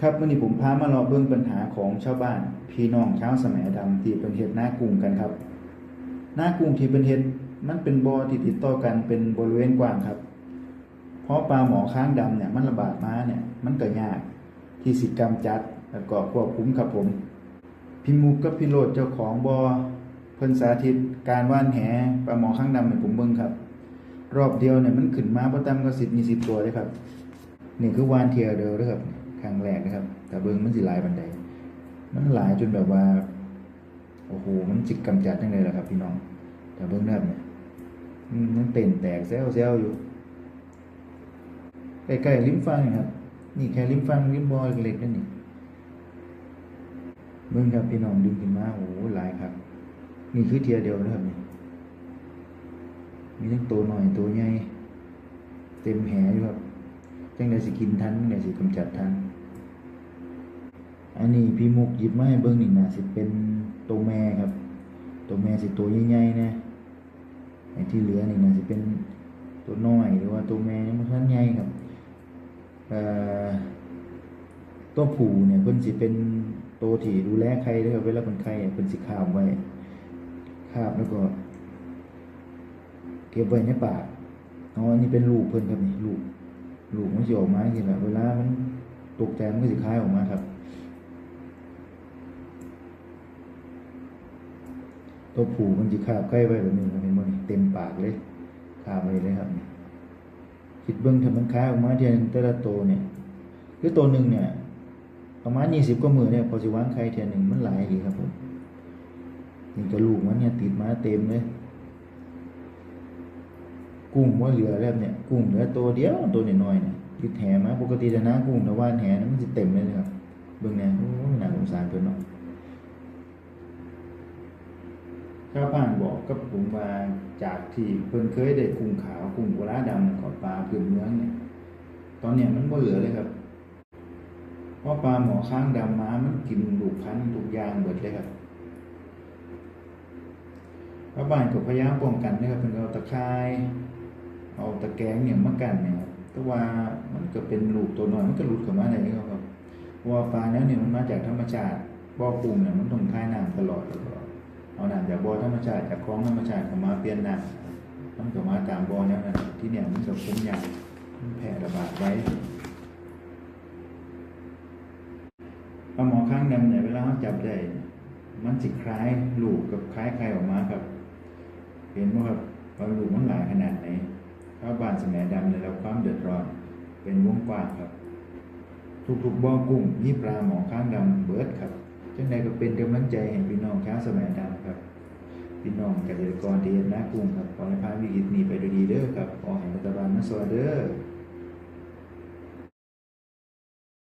ครับวันนี้ผมพามารอเบิ่งปัญหาของชาวบ้าน พี่น้องชาวสมัยดำที่เป็นเฮ็ดหน้ากุ้งกันครับ หน้ากุ้งที่เป็นเฮ็ดมันเป็นบ่อที่ติดต่อกันเป็นบริเวณกว้างครับ เพราะปลาหมอค้างดำเนี่ยมันระบาดมาเนี่ยมันก็ยากที่สิกำจัดแล้วก็ควบคุมครับผมพี่มุกกับพี่โรดเจ้าของบ่อเพิ่นสาธิตการว่านแหปลาหมอค้างดำให้ผมเบิ่งครับ รอบเดียวเนี่ยมันขึ้นมาบ่ต่ำกว่า10มี10ตัวเลยครับนี่คือวานเทียเดียวเด้อครับ ครั้งแรกนะครับ แต่เบิ่งมันสิหลายปานใดมันหลายจนแบบว่า โอ้โห มันจิกกำจัดจังไดล่ะครับ พี่น้อง แต่เบิ่งนะครับเนี่ยมันเต้นแตกแซวๆอยู่ ใกล้ๆริมฝั่งนี่ครับ นี่แค่ริมฝั่งริมบ่อเล็กๆนั่นนี่เบิ่งครับพี่น้องดึงขึ้นมาโอ้โหหลายครับ นี่คือเทียเดียวนะครับนี่มีทั้งตัวหน่อยตัวใหญ่เต็มแหอยู่ครับ จังไดสิกินทันจังไดสิกำจัดทันอันนี้พี่มุกหยิบมาให้เบิ่งนี่นะสิเป็นตัวแม่ครับ ตัวแม่สิตัวใหญ่ๆนะไอ้ที่เหลือนี่นะสิเป็นตัวน้อยหรือว่าตัวแม่ยังบ่ทันใหญ่ครับตัวผู้เนี่ยเพิ่นสิเป็นตัวที่ดูแลไข่เด้อครับเวลาเพิ่นไข่อะเพิ่นสิคาบไว้คาบแล้วก็ เก็บไว้ในปากอ๋ออันนี้เป็นลูกเพิ่นครับนี่ลูก ลูกมันสิออกมาจริงแหละเวลามันตกใจมันก็สิคายออกมาครับ ตัวผูมันสิคาบใกล้ไวแบบนี้เห็นบ่นี่เต็มปากเลยคาบไว้เลยครับคิดเบิ่งถ้ามันคลายออกมาเทียนแต่ละตัวเนี่ยคือตัวหนึ่งเนี่ยประมาณ20กว่ามือเนี่ยพอสิวางไข่เทียนหนึ่งมันหลายดีครับผมนี่ก็ลูกมันเนี่ยติดมาเต็มเลย กุ้งว่าเหลือแล้วเนี่ยกุ้งเหลือตัวเดียวตัวน้อยๆเนี่ยติดแหมาปกติจะนะกุ้งแต่ว่าแหนั้นมันจะเต็มเลยนะครับเบิ่งเนี่ยโอ้ยน่าสงสารเพิ่นเนาะชาวบ้านบอกกับผมว่าจากที่เพิ่นเคยได้กุ้งขาวกุ้งกุลาดำของปลาพื้นเมืองเนี่ย ตอนเนี้ยมันบ่เหลือเลยครับเพราะปลาหมอข้างดำม้ามันกินลูกพันธุ์ทุกอย่างเบิดเลยครับชาวบ้านก็พยายามป้องกันนะครับเพิ่นเอาตะไคร้ เอาตะแกรงเนี่ยมากันเนี่ยครับแต่ว่ามันก็เป็นลูกตัวน้อยมันก็หลุดเข้ามาได้ครับเพราะว่าปลาเนี้ยเนี่ยมันมาจากธรรมชาติบ่อกุ้งเนี่ยมันต้องคายน้ำตลอดแล้วก็เอาน้ำจากบ่อธรรมชาติจากคลองธรรมชาติเข้ามาเปลี่ยนน้ำมันก็มาตามบ่อเนี้ยนะที่เนี่ยมันก็คุมยากมันแพร่ระบาดไว้ปลาหมอข้างดำเนี่ยเวลาเขาจับได้ มันสิคล้ายลูกกับคล้ายใครออกมาครับ เห็นว่าครับว่าลูกมันหลายขนาดไหน ชาวบ้านสมัยดำในเราความเดือดร้อน เป็นวงกว้างครับ ทุกๆบ่อกุ้งมีปลาหมอข้างดำเบิร์ดครับจังใดก็เป็นกำลังใจให้พี่น้องชาแสมัยดำครับพี่น้องเกษตรกรที่เฮ็ดนากุ้งครับขอให้พานวิกฤตนี้ไปด้วยดีเด้อครับขอให้รัฐบาลมาสวัสดีเด้อ